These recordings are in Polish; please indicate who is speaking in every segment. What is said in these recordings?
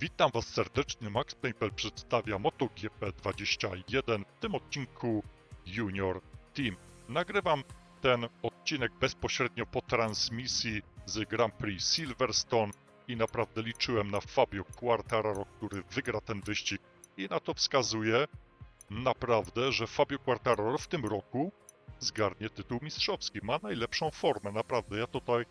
Speaker 1: Witam Was serdecznie, Max Painpel przedstawia MotoGP 21, w tym odcinku Junior Team. Nagrywam ten odcinek bezpośrednio po transmisji z Grand Prix Silverstone i naprawdę liczyłem na Fabio Quartararo, który wygra ten wyścig i na to wskazuje naprawdę, że Fabio Quartararo w tym roku zgarnie tytuł mistrzowski. Ma najlepszą formę, naprawdę. Ja tutaj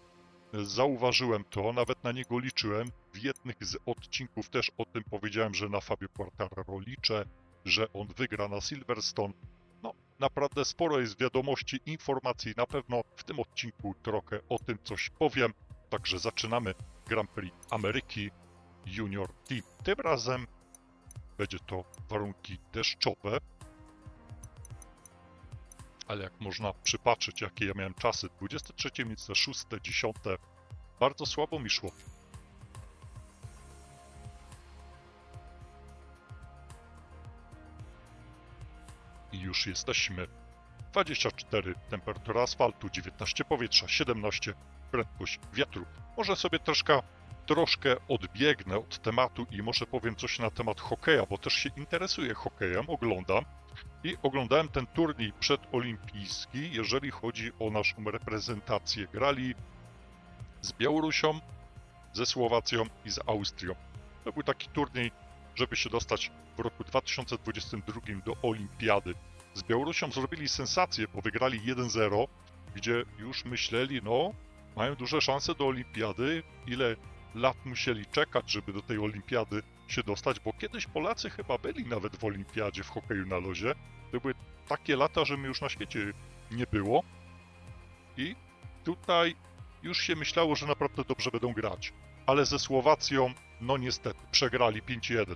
Speaker 1: Zauważyłem to, nawet na niego liczyłem. W jednych z odcinków też o tym powiedziałem, że na Fabio Quartararo liczę, że on wygra na Silverstone. No, naprawdę sporo jest wiadomości, informacji. Na pewno w tym odcinku trochę o tym coś powiem. Także zaczynamy Grand Prix Ameryki Junior Team. Tym razem będzie to warunki deszczowe. Ale jak można przypatrzeć, jakie ja miałem czasy, 23 miejsce, 6, 10, bardzo słabo mi szło. Już jesteśmy. 24 temperatura asfaltu, 19 powietrza, 17 prędkość wiatru. Może sobie troszkę, troszkę odbiegnę od tematu i może powiem coś na temat hokeja, bo też się interesuję hokejem, oglądam i oglądałem ten turniej przedolimpijski, jeżeli chodzi o naszą reprezentację. Grali z Białorusią, ze Słowacją i z Austrią. To był taki turniej, żeby się dostać w roku 2022 do Olimpiady. Z Białorusią zrobili sensację, bo wygrali 1-0, gdzie już myśleli, no, mają duże szanse do Olimpiady. Ile lat musieli czekać, żeby do tej Olimpiady się dostać, bo kiedyś Polacy chyba byli nawet w Olimpiadzie w hokeju na lozie. To były takie lata, że my już na świecie nie było. I tutaj już się myślało, że naprawdę dobrze będą grać. Ale ze Słowacją, no niestety, przegrali 5-1.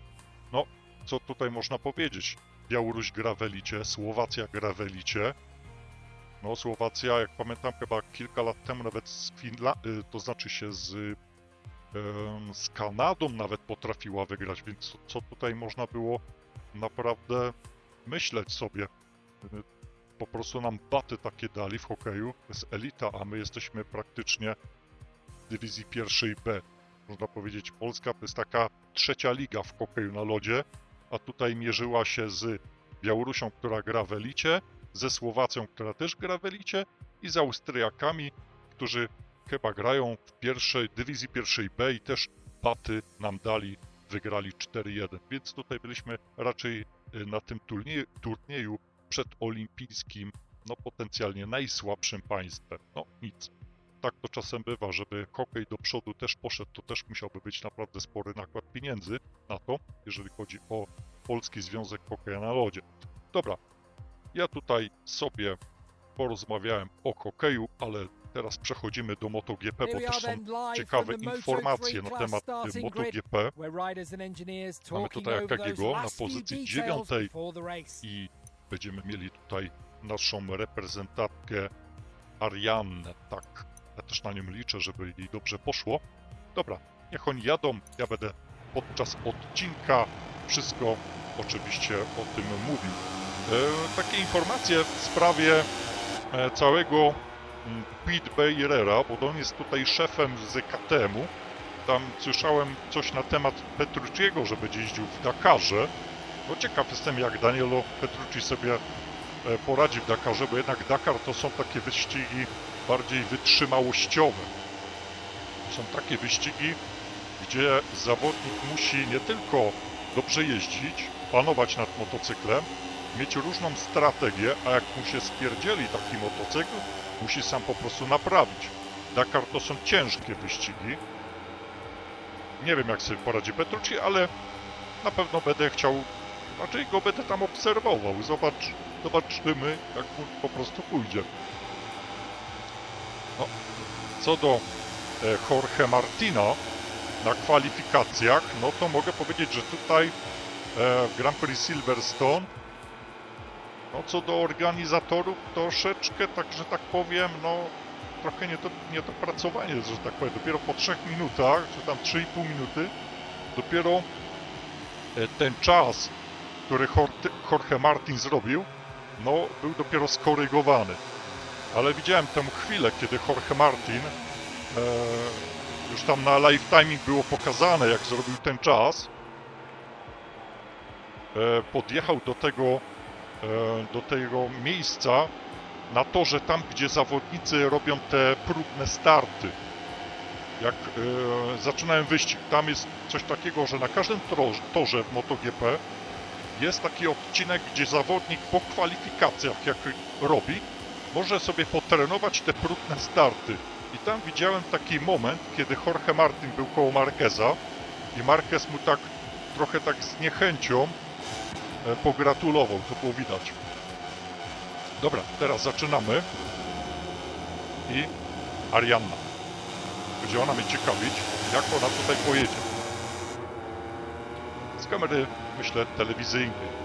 Speaker 1: No, co tutaj można powiedzieć? Białoruś gra w elicie, Słowacja gra w elicie. No, Słowacja, jak pamiętam, chyba kilka lat temu nawet z Finlandii, to znaczy się z, z Kanadą nawet potrafiła wygrać, więc co- co tutaj można było naprawdę myśleć sobie? Y, Po prostu nam baty takie dali w hokeju, to jest elita, a my jesteśmy praktycznie w dywizji pierwszej B. Można powiedzieć, Polska to jest taka trzecia liga w hokeju na lodzie, a tutaj mierzyła się z Białorusią, która gra w elicie, ze Słowacją, która też gra w elicie i z Austriakami, którzy chyba grają w pierwszej dywizji pierwszej B i też baty nam dali, wygrali 4-1. Więc tutaj byliśmy raczej y, na tym turnieju, turnieju przedolimpijskim, no potencjalnie najsłabszym państwem. No nic. Tak to czasem bywa, żeby hokej do przodu też poszedł, to też musiałby być naprawdę spory nakład pieniędzy na to, jeżeli chodzi o Polski Związek Hokeja na Lodzie. Dobra, ja tutaj sobie porozmawiałem o hokeju, ale teraz przechodzimy do MotoGP, bo też są ciekawe informacje na temat MotoGP
Speaker 2: Mamy tutaj Akagiego na pozycji dziewiątej
Speaker 1: i będziemy mieli tutaj naszą reprezentantkę Ariannę, tak. Ja też na nią liczę, żeby jej dobrze poszło. Dobra, niech oni jadą, ja będę podczas odcinka wszystko oczywiście o tym mówił. E, takie informacje w sprawie e, całego mm, Pete Beirera, bo on jest tutaj szefem z KTM-u. Tam słyszałem coś na temat Petrucciego, że będzie jeździł w Dakarze. No ciekaw jestem, jak Danielo Petrucci sobie e, poradzi w Dakarze, bo jednak Dakar to są takie wyścigi bardziej wytrzymałościowe. Są takie wyścigi, gdzie zawodnik musi nie tylko dobrze jeździć, panować nad motocyklem, mieć różną strategię, a jak mu się spierdzieli taki motocykl, musi sam po prostu naprawić. Dakar to są ciężkie wyścigi. Nie wiem jak sobie poradzi Petrucci, ale na pewno będę chciał, raczej go będę tam obserwował. Zobacz, zobaczymy jak mu po prostu pójdzie. No, co do e, Jorge Martina na kwalifikacjach, no to mogę powiedzieć, że tutaj e, w Grand Prix Silverstone no co do organizatorów troszeczkę, tak że tak powiem, no trochę nie to, nie to pracowanie, że tak powiem, dopiero po 3 minutach, czy tam 3,5 minuty, dopiero e, ten czas, który Jorge Martin zrobił, no był dopiero skorygowany. Ale widziałem tę chwilę, kiedy Jorge Martin e, już tam na live timing było pokazane, jak zrobił ten czas. E, podjechał do tego, e, do tego miejsca na torze tam, gdzie zawodnicy robią te próbne starty. Jak e, zaczynałem wyścig, tam jest coś takiego, że na każdym torze w MotoGP jest taki odcinek, gdzie zawodnik po kwalifikacjach, jak robi, może sobie potrenować te próbne starty. I tam widziałem taki moment, kiedy Jorge Martin był koło Marqueza i Marquez mu tak trochę tak z niechęcią e, pogratulował, to było widać. Dobra, teraz zaczynamy. I Arianna. Będzie ona mnie ciekawić, jak ona tutaj pojedzie. Z kamery, myślę, telewizyjnej.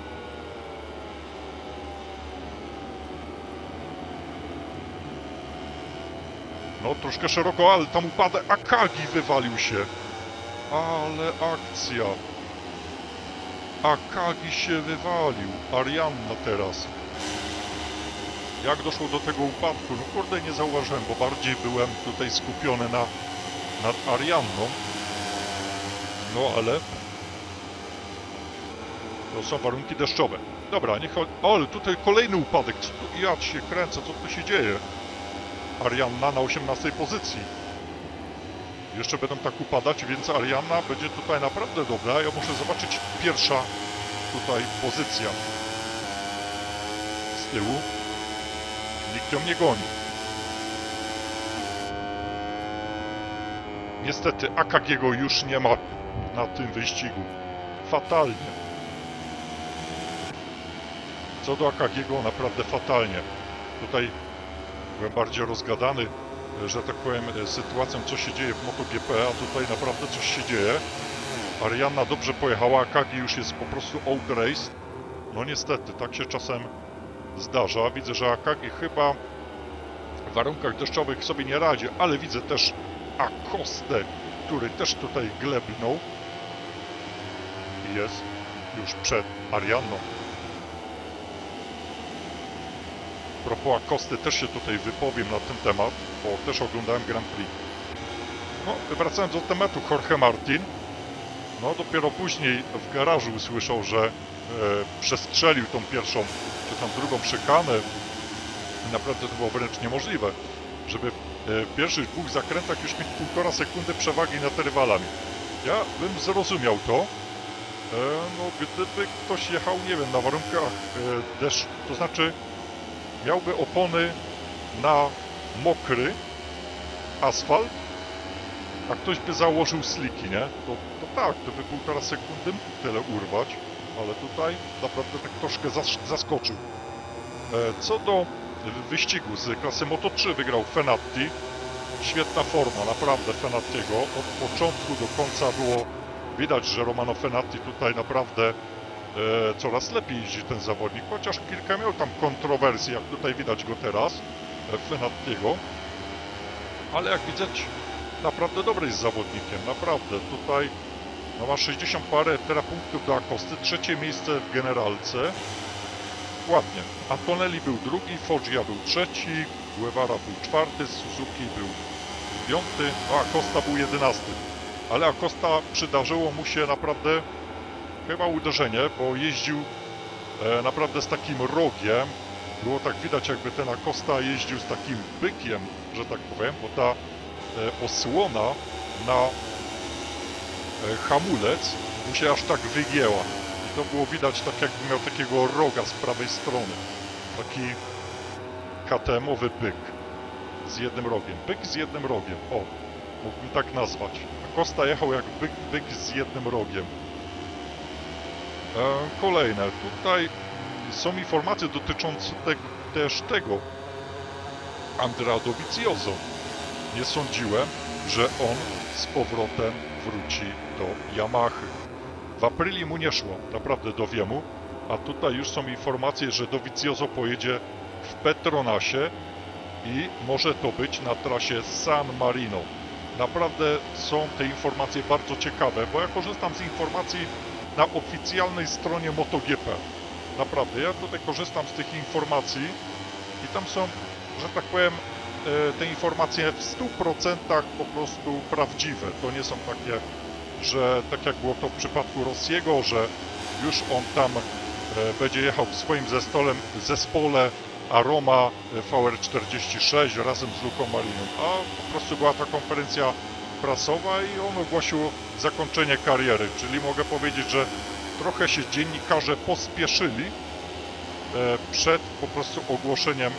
Speaker 1: No, troszkę szeroko, ale tam upadek Akagi wywalił się. Ale akcja. Akagi się wywalił. Arianna teraz. Jak doszło do tego upadku? No kurde, nie zauważyłem, bo bardziej byłem tutaj skupiony na, nad Arianną. No ale... To są warunki deszczowe. Dobra, niech... Ale tutaj kolejny upadek. Co tu... Ja się kręcę, co tu się dzieje? Arianna na 18 pozycji. Jeszcze będą tak upadać, więc Arianna będzie tutaj naprawdę dobra. Ja muszę zobaczyć pierwsza tutaj pozycja. Z tyłu. Nikt ją nie goni. Niestety Akagiego już nie ma na tym wyścigu. Fatalnie. Co do Akagiego, naprawdę fatalnie. Tutaj bardziej rozgadany, że tak powiem, sytuacją, co się dzieje w MotoGP, a tutaj naprawdę coś się dzieje. Arianna dobrze pojechała, Akagi już jest po prostu outraced. No niestety, tak się czasem zdarza. Widzę, że Akagi chyba w warunkach deszczowych sobie nie radzi, ale widzę też Akostę, który też tutaj glebnął. Jest już przed Arianną. A propos Akosty też się tutaj wypowiem na ten temat, bo też oglądałem Grand Prix. No, wracając do tematu Jorge Martin, no dopiero później w garażu usłyszał, że e, przestrzelił tą pierwszą, czy tam drugą szykanę. Naprawdę to było wręcz niemożliwe, żeby e, w pierwszych dwóch zakrętach już mieć półtora sekundy przewagi nad rywalami. Ja bym zrozumiał to, e, no gdyby ktoś jechał, nie wiem, na warunkach e, deszczu, to znaczy miałby opony na mokry asfalt, a ktoś by założył sliki, nie? To, to tak, to by półtora sekundy tyle urwać, ale tutaj naprawdę tak troszkę zas zaskoczył. E, co do wyścigu z klasy Moto3 wygrał Fenatti. Świetna forma, naprawdę Fenattiego. Od początku do końca było widać, że Romano Fenatti tutaj naprawdę coraz lepiej jeździ ten zawodnik, chociaż kilka miał tam kontrowersji, jak tutaj widać go teraz, e, Fenattiego. Ale jak widać, naprawdę dobry jest zawodnikiem, naprawdę. Tutaj no ma 60 parę terapunktów do Akosty, trzecie miejsce w generalce. Ładnie. Antonelli był drugi, Foggia był trzeci, Guevara był czwarty, Suzuki był piąty, a Acosta był jedenasty. Ale Acosta przydarzyło mu się naprawdę chyba uderzenie, bo jeździł e, naprawdę z takim rogiem. Było tak widać, jakby ten Acosta jeździł z takim bykiem, że tak powiem, bo ta e, osłona na e, hamulec mu się aż tak wygięła. I to było widać tak jakby miał takiego roga z prawej strony. Taki KTM-owy byk z jednym rogiem. Byk z jednym rogiem. O, mógłbym tak nazwać. A Costa jechał jak byk, byk z jednym rogiem. E, kolejne. Tutaj są informacje dotyczące tego, też tego Andrea Dovizioso. Nie sądziłem, że on z powrotem wróci do Yamahy. W aprilu mu nie szło, naprawdę dowiem mu, a tutaj już są informacje, że Dovizioso pojedzie w Petronasie i może to być na trasie San Marino. Naprawdę są te informacje bardzo ciekawe, bo ja korzystam z informacji na oficjalnej stronie MotoGP. Naprawdę, ja tutaj korzystam z tych informacji i tam są, że tak powiem, e, te informacje w 100% po prostu prawdziwe. To nie są takie, że tak jak było to w przypadku Rossiego, że już on tam e, będzie jechał w swoim zestolem, zespole Aroma e, VR46 razem z Luką Marinem, a po prostu była ta konferencja prasowa i on ogłosił zakończenie kariery, czyli mogę powiedzieć, że trochę się dziennikarze pospieszyli e, przed po prostu ogłoszeniem e,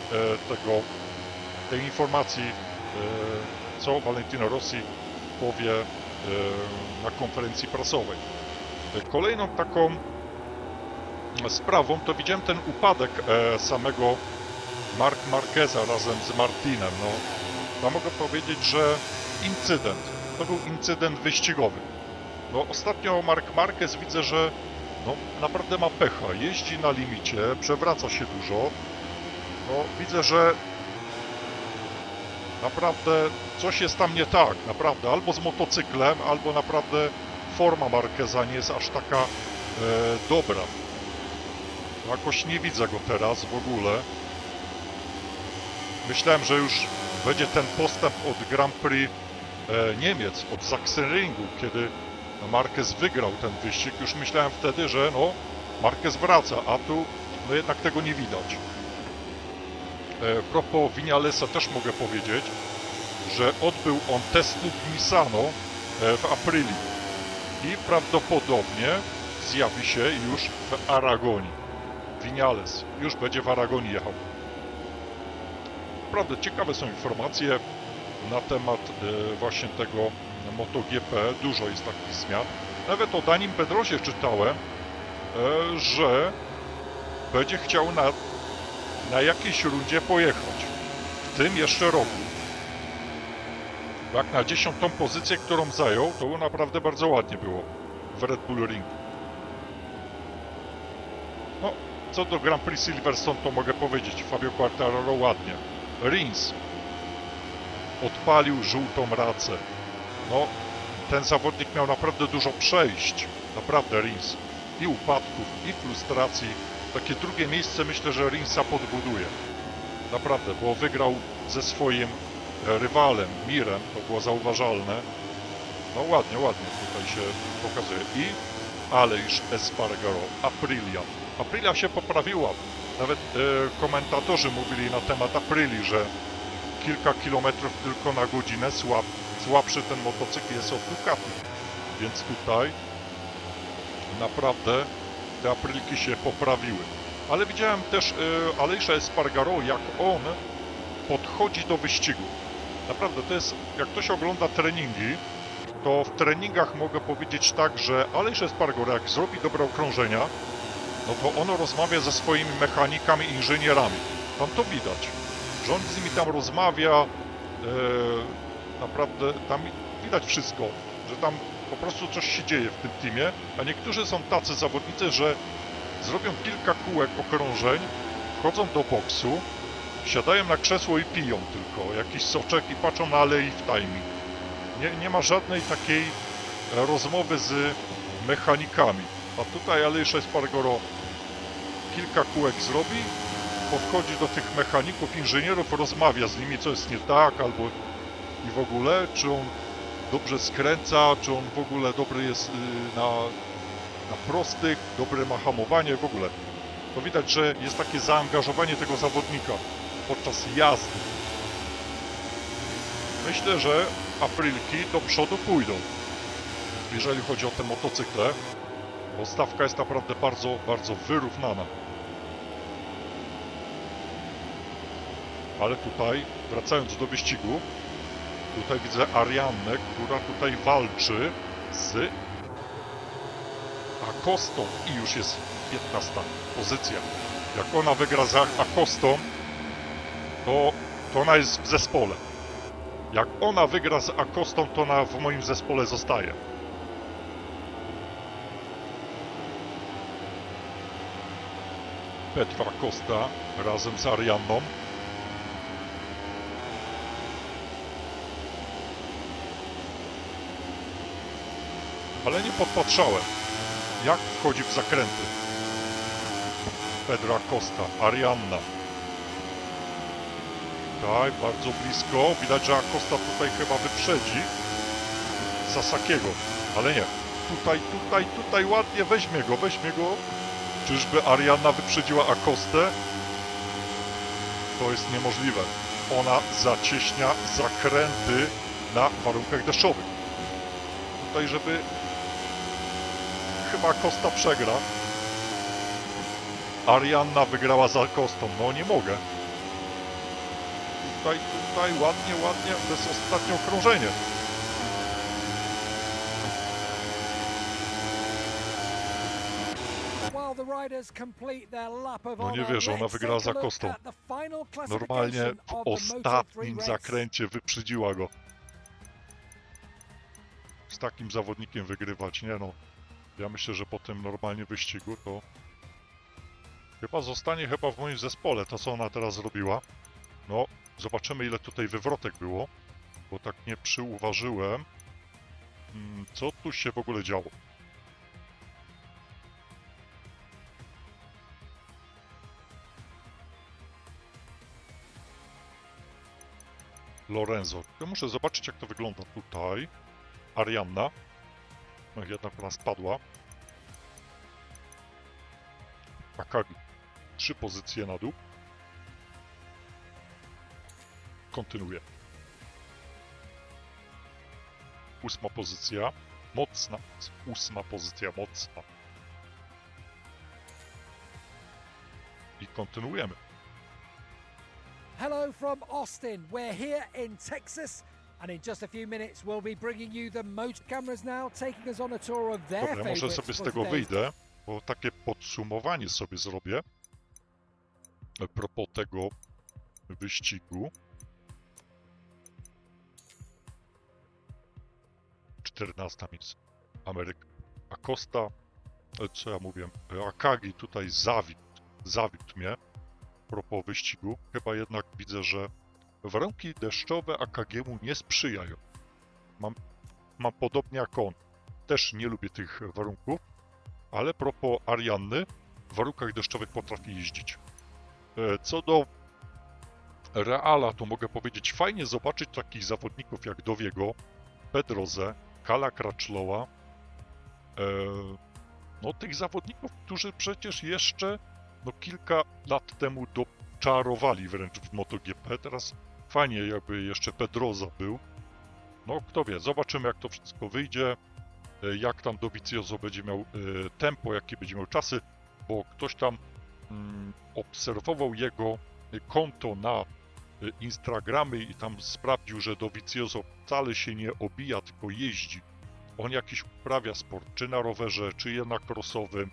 Speaker 1: tego, tej informacji, e, co Valentino Rossi powie na konferencji prasowej. Kolejną taką sprawą to widziałem ten upadek samego Mark Marqueza razem z Martinem. No, ja mogę powiedzieć, że incydent. To był incydent wyścigowy. No, ostatnio Mark Marquez widzę, że no, naprawdę ma pecha. Jeździ na limicie, przewraca się dużo. No, widzę, że naprawdę coś jest tam nie tak. Naprawdę. Albo z motocyklem, albo naprawdę forma Marqueza nie jest aż taka e, dobra. Jakoś nie widzę go teraz w ogóle. Myślałem, że już będzie ten postęp od Grand Prix Niemiec, od Sachsenringu, kiedy Marquez wygrał ten wyścig. Już myślałem wtedy, że no, Marquez wraca, a tu no jednak tego nie widać. E, propos Vinalesa też mogę powiedzieć, że odbył on testy w Misano e, w Aprili i prawdopodobnie zjawi się już w Aragonii. Vinales już będzie w Aragonii jechał. Naprawdę ciekawe są informacje na temat e, właśnie tego MotoGP. Dużo jest takich zmian. Nawet o Danim Pedrosie czytałem, e, że będzie chciał na, na jakiejś rundzie pojechać. W tym jeszcze roku. Jak na dziesiątą pozycję, którą zajął, to naprawdę bardzo ładnie było w Red Bull Ring. No, co do Grand Prix Silverstone, to mogę powiedzieć, Fabio Quartararo ładnie. Rins odpalił żółtą racę. No, ten zawodnik miał naprawdę dużo przejść. Naprawdę Rins. I upadków, i frustracji. Takie drugie miejsce myślę, że Rinsa podbuduje. Naprawdę, bo wygrał ze swoim e, rywalem, Mirem, to było zauważalne. No ładnie, ładnie tutaj się pokazuje. I Aleix Espargaro, Aprilia. Aprilia się poprawiła. Nawet e, komentatorzy mówili na temat Aprili, że kilka kilometrów tylko na godzinę słab, słabszy ten motocykl jest od Ducati. Więc tutaj naprawdę te Aprilki się poprawiły. Ale widziałem też e, Alejsza Espargaro, jak on podchodzi do wyścigu. Naprawdę, to jest, jak ktoś ogląda treningi, to w treningach mogę powiedzieć tak, że Alejsz Espargaro, jak zrobi dobre okrążenia, no to on rozmawia ze swoimi mechanikami, inżynierami. Tam to widać, on z nimi tam rozmawia, e, naprawdę tam widać wszystko, że tam po prostu coś się dzieje w tym teamie, a niektórzy są tacy zawodnicy, że zrobią kilka kółek okrążeń, wchodzą do boksu, siadają na krzesło i piją tylko jakiś soczek i patrzą na alei w timing. Nie, nie ma żadnej takiej rozmowy z mechanikami. A tutaj Alejsz Espargaro kilka kółek zrobi, podchodzi do tych mechaników, inżynierów, rozmawia z nimi, co jest nie tak, albo i w ogóle, czy on dobrze skręca, czy on w ogóle dobry jest y, na, na prostych, dobre ma hamowanie, w ogóle. To widać, że jest takie zaangażowanie tego zawodnika podczas jazdy. Myślę, że Aprilki do przodu pójdą, jeżeli chodzi o te motocykle, bo stawka jest naprawdę bardzo, bardzo wyrównana. Ale tutaj, wracając do wyścigu, tutaj widzę Ariannę, która tutaj walczy z Akostą i już jest 15 pozycja. Jak ona wygra za Akostą, to, to ona jest w zespole. Jak ona wygra z Akostą, to ona w moim zespole zostaje. Petra Costa razem z Arianną. Ale nie podpatrzałem, jak wchodzi w zakręty. Pedro Costa, Arianna. Tutaj bardzo blisko. Widać, że Acosta tutaj chyba wyprzedzi Sasakiego, ale nie. Tutaj, tutaj, tutaj ładnie weźmie go, weźmie go. Czyżby Arianna wyprzedziła Akostę? To jest niemożliwe. Ona zacieśnia zakręty na warunkach deszczowych. Tutaj, żeby chyba Costa przegra. Arianna wygrała za Kostą. No nie mogę. Tutaj, tutaj, ładnie, ładnie. To jest ostatnie okrążenie. No nie wierzę, ona wygrała za Kostą. Normalnie w
Speaker 2: of the Moto3
Speaker 1: ostatnim zakręcie wyprzedziła go. Z takim zawodnikiem wygrywać, nie no. Ja myślę, że po tym normalnie wyścigu to chyba zostanie chyba w moim zespole to, co ona teraz zrobiła. No, zobaczymy ile tutaj wywrotek było, bo tak nie przyuważyłem, mm, co tu się w ogóle działo. Lorenzo. Ja muszę zobaczyć, jak to wygląda tutaj. Arianna. No jednak ona spadła. Akagi. Trzy pozycje na dół. Kontynuuję. Ósma pozycja. Mocna. Ósma pozycja, mocna. I kontynuujemy.
Speaker 2: Hello from Austin. We're here in Texas. And in just a few minutes, we'll be bringing you the motor cameras now, taking us on a tour of their
Speaker 1: Dobra, może sobie z tego wyjdę, bo takie podsumowanie sobie zrobię. A propos tego wyścigu. 14 miejsce. Ameryka. Acosta, e, co ja mówię, Akagi tutaj zawiódł, zawiódł mnie. Propos wyścigu. Chyba jednak widzę, że warunki deszczowe Akagiemu nie sprzyjają. Mam, mam podobnie jak on. Też nie lubię tych warunków, ale propos Arianny, w warunkach deszczowych potrafi jeździć. E, Co do Reala, to mogę powiedzieć, fajnie zobaczyć takich zawodników jak Dowiego, Pedroze, Kala Crutchlowa, e, no tych zawodników, którzy przecież jeszcze no, kilka lat temu doczarowali wręcz w MotoGP. Teraz fajnie jakby jeszcze Pedroza był. No kto wie, zobaczymy jak to wszystko wyjdzie e, jak tam Dovizioso będzie miał e, tempo, jakie będzie miał czasy, bo ktoś tam mm, obserwował jego konto na e, Instagramy i tam sprawdził, że Dovizioso wcale się nie obija, tylko jeździ. On jakiś uprawia sport, czy na rowerze, czy jednak crossowym.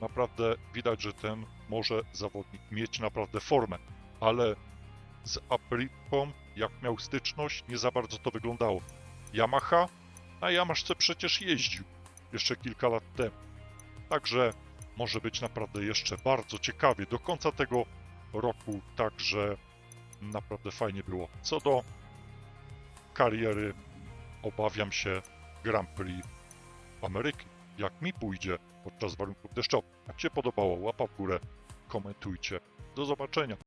Speaker 1: Naprawdę widać, że ten może zawodnik mieć naprawdę formę, ale z Apricą, jak miał styczność, nie za bardzo to wyglądało. Yamaha na Yamaszce przecież jeździł jeszcze kilka lat temu. Także może być naprawdę jeszcze bardzo ciekawie do końca tego roku, także naprawdę fajnie było. Co do kariery, obawiam się Grand Prix Ameryki. Jak mi pójdzie podczas warunków deszczowych. Jak się podobało, łapa w górę, komentujcie. Do zobaczenia.